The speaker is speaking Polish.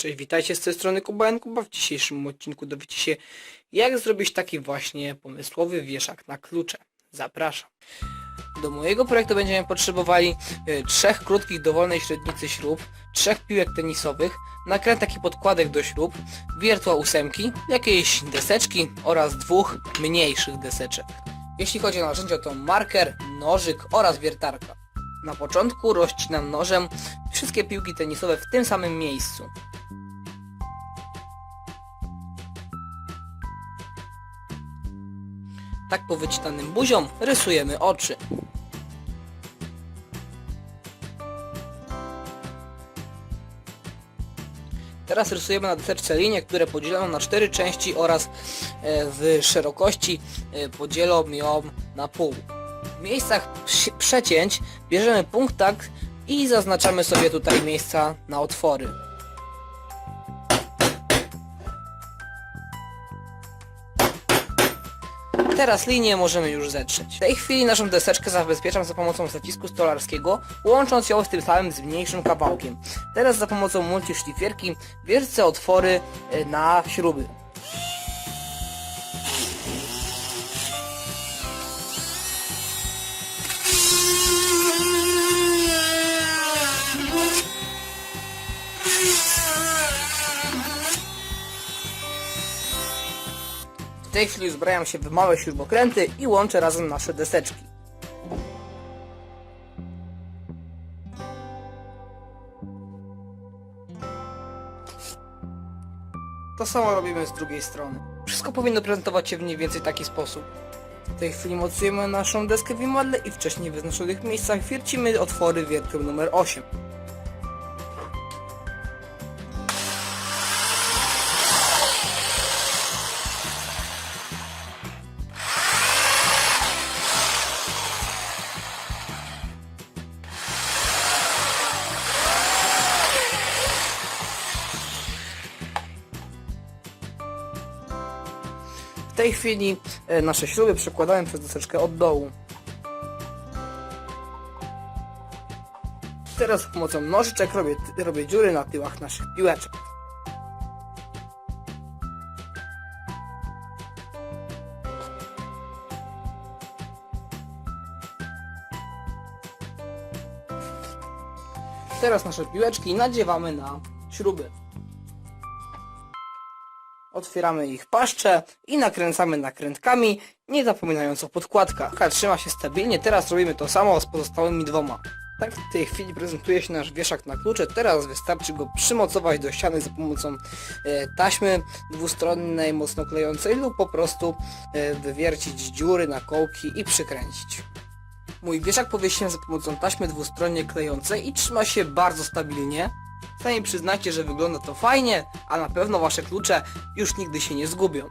Cześć, witajcie z tej strony Kuba Kuba. W dzisiejszym odcinku dowiecie się jak zrobić taki właśnie pomysłowy wieszak na klucze. Zapraszam. Do mojego projektu będziemy potrzebowali y, trzech krótkich dowolnej średnicy śrub, trzech piłek tenisowych, nakrętek i podkładek do śrub, wiertła ósemki, jakieś deseczki oraz dwóch mniejszych deseczek. Jeśli chodzi o narzędzia to marker, nożyk oraz wiertarka. Na początku rozcinam nożem wszystkie piłki tenisowe w tym samym miejscu. Tak po wycinanym buziom rysujemy oczy. Teraz rysujemy na deseczce linie, które podzielono na cztery części oraz e, w szerokości e, podzielą ją na pół. W miejscach przecięć bierzemy punkt tak i zaznaczamy sobie tutaj miejsca na otwory. Teraz linię możemy już zetrzeć. W tej chwili naszą deseczkę zabezpieczam za pomocą zacisku stolarskiego, łącząc ją z tym samym z mniejszym kawałkiem. Teraz za pomocą multiszlifierki wiercę otwory e, na śruby. W tej chwili uzbrajam się w małe śrubokręty i łączę razem nasze deseczki. To samo robimy z drugiej strony. Wszystko powinno prezentować się w mniej więcej taki sposób. W tej chwili mocujemy naszą deskę w imadle i w wcześniej wyznaczonych miejscach wiercimy otwory wiertłem numer 8. tej chwili e, nasze śruby przekładałem przez deseczkę od dołu. Teraz pomocą nożyczek robię, robię dziury na tyłach naszych piłeczek. Teraz nasze piłeczki nadziewamy na śruby. Otwieramy ich paszcze i nakręcamy nakrętkami, nie zapominając o podkładkach. Taka trzyma się stabilnie, teraz robimy to samo z pozostałymi dwoma. Tak w tej chwili prezentuje się nasz wieszak na klucze, teraz wystarczy go przymocować do ściany za pomocą e, taśmy dwustronnej, mocno klejącej lub po prostu e, wywiercić dziury na kołki i przykręcić. Mój wieszak powiesiłem za pomocą taśmy dwustronnie klejącej i trzyma się bardzo stabilnie. Sami przyznajcie, że wygląda to fajnie, a na pewno wasze klucze już nigdy się nie zgubią.